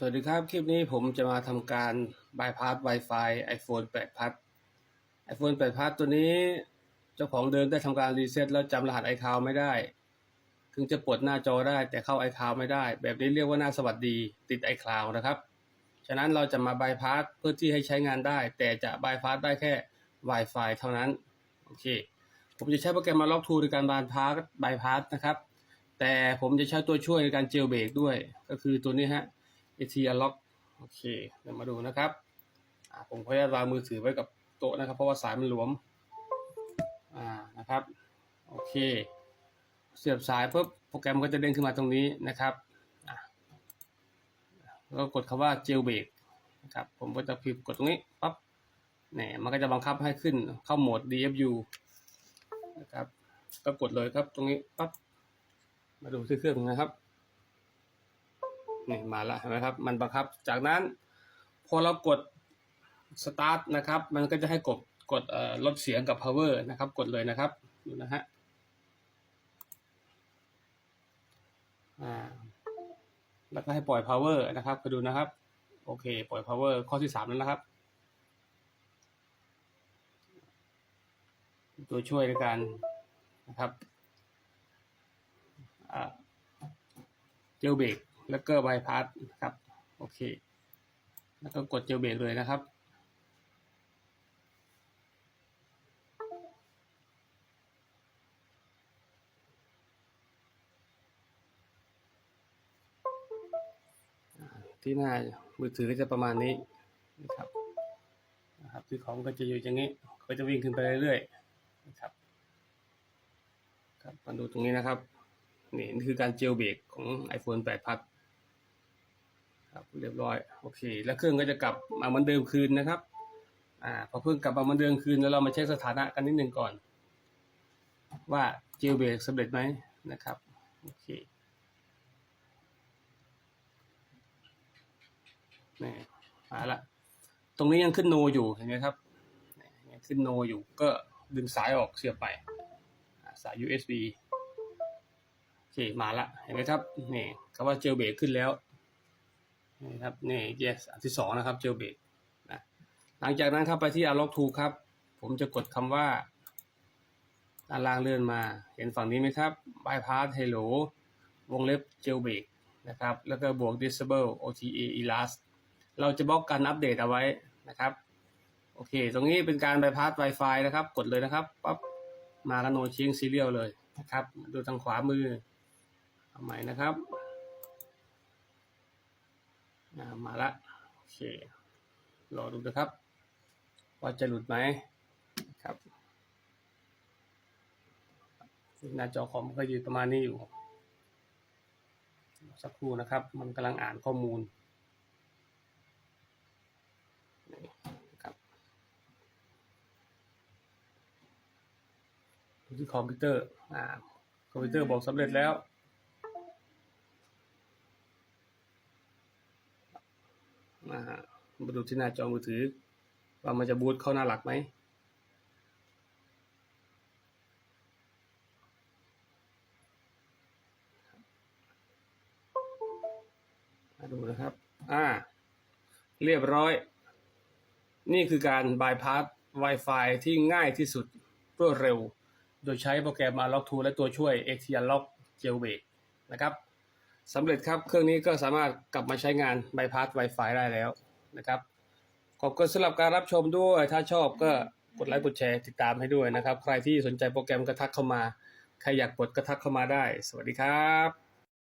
สวัสดีครับ คลิปนี้ผมจะมาทำการบายพาส Wi-Fi iPhone 8พัท iPhone 8พัทตัวนี้ เจ้าของเดิมได้ทำการรีเซ็ตแล้วจำรหัส iCloud ไม่ได้ ถึงจะปลดหน้าจอได้แต่เข้า iCloud ไม่ได้ แบบนี้เรียกว่าหน้าสวัสดีติด iCloud นะครับ ฉะนั้นเราจะมาบายพาสเพื่อที่ให้ใช้งานได้ แต่จะบายพาสได้แค่ Wi-Fi เท่านั้น โอเค ผมจะใช้โปรแกรมมาล็อกทูในการบายพาสบายพาสนะครับ แต่ผมจะใช้ตัวช่วยในการเจลเบรกด้วย ก็คือตัวนี้ฮะ a t r lock โอเคเดี๋ยวมาดูนะครับผมขออนุญาตวางมือถือไว้กับโต๊ะนะครับ เพราะว่าสายมันหลวมอ่านะครับโอเค เสียบสายปุ๊บโปรแกรมก็จะเด้งขึ้นมาตรงนี้นะครับแล้วกดคำว่า jailbreak นะครับผมก็จะพิมพ์กดตรงนี้ปั๊บเนี่ยมันก็จะบังคับให้ขึ้นเข้าโหมด DFU นะครับก็กดเลยครับตรงนี้ปั๊บมาดูที่เครื่องนะครับ นี่มาแล้วเห็นไหมครับ มันบังคับ จากนั้นพอเรากด start นะครับ มันก็จะให้กดกดลดเสียงกับ power นะครับ กดเลยนะครับดูนะฮะอ่าแล้วก็ให้ปล่อย power นะครับไปดูนะครับ โอเค ปล่อย power ข้อที่สามแล้วนะครับ ตัวช่วยในการนะครับอ่าเจลเบรก แล้วก็บายพาสนะครับ โอเค แล้วก็กดเจลเบรกเลยนะครับที่หน้ามือถือก็จะประมาณนี้นะครับนะครับที่ของก็จะอยู่อย่างนี้ก็จะวิ่งขึ้นไปเรื่อยๆนะครับครับมาดูตรงนี้นะครับนี่นี่คือการเจลเบรกของ iPhone 8 Plus ครับ เรียบร้อยโอเค แล้วเครื่องก็จะกลับมาเหมือนเดิมคืนนะครับอ่าพอเพิ่งกลับมาเหมือนเดิมคืนแล้วเรามาเช็คสถานะกันนิดหนึ่งก่อน ว่าเจลเบรกสำเร็จไหมนะครับโอเคนี่มาละตรงนี้ยังขึ้นโนอยู่เห็นไหมครับยังขึ้นโนอยู่ก็ดึงสายออกเสียบไปสาย USB โอเคมาละเห็นไหมครับนี่คำว่าเจลเบรกขึ้นแล้ว นี่ครับนี่ yes อันที่สองนะครับเจลเบรกนะหลังจากนั้นครับไปที่ unlock tool ครับ ผมจะกดคำว่าด้านล่างเลื่อนมา เห็นฝั่งนี้ไหมครับ bypass hello วงเล็บ jailbreak นะครับ แล้วก็บวก disable OTA elast เราจะบล็อกการอัปเดตเอาไว้นะครับ โอเค ตรงนี้เป็นการ bypass Wi-Fi นะครับ กดเลยนะครับปั๊บมากันโนชิงซีเรียลเลยนะครับ ดูทางขวามือเอาใหม่นะครับ มาละโอเครอดูนะครับ ว่าจะหลุดไหมครับหน้าจอคอมก็อยู่ประมาณนี้อยู่ สักครู่นะครับ มันกำลังอ่านข้อมูลครับดูที่คอมพิวเตอร์อ่าคอมพิวเตอร์บอกสำเร็จแล้ว มามาดูที่หน้าจอมือถือ ว่ามันจะบูตเข้าหน้าหลักไหมมาดูนะครับ อ่า เรียบร้อย นี่คือการบายพาส Wi-Fi ที่ง่ายที่สุดรวดเร็ว โดยใช้โปรแกรม Unlock Tool และตัวช่วย ATR Lock Jailbreak นะครับ สำเร็จครับเครื่องนี้ก็สามารถกลับมาใช้งานบายพาส Wi-Fi ได้แล้วนะครับขอบคุณสำหรับการรับชมด้วย ถ้าชอบก็กดไลค์กดแชร์ติดตามให้ด้วยนะครับ ใครที่สนใจโปรแกรมก็ทักเข้ามา ใครอยากกดก็ทักเข้ามาได้ สวัสดีครับ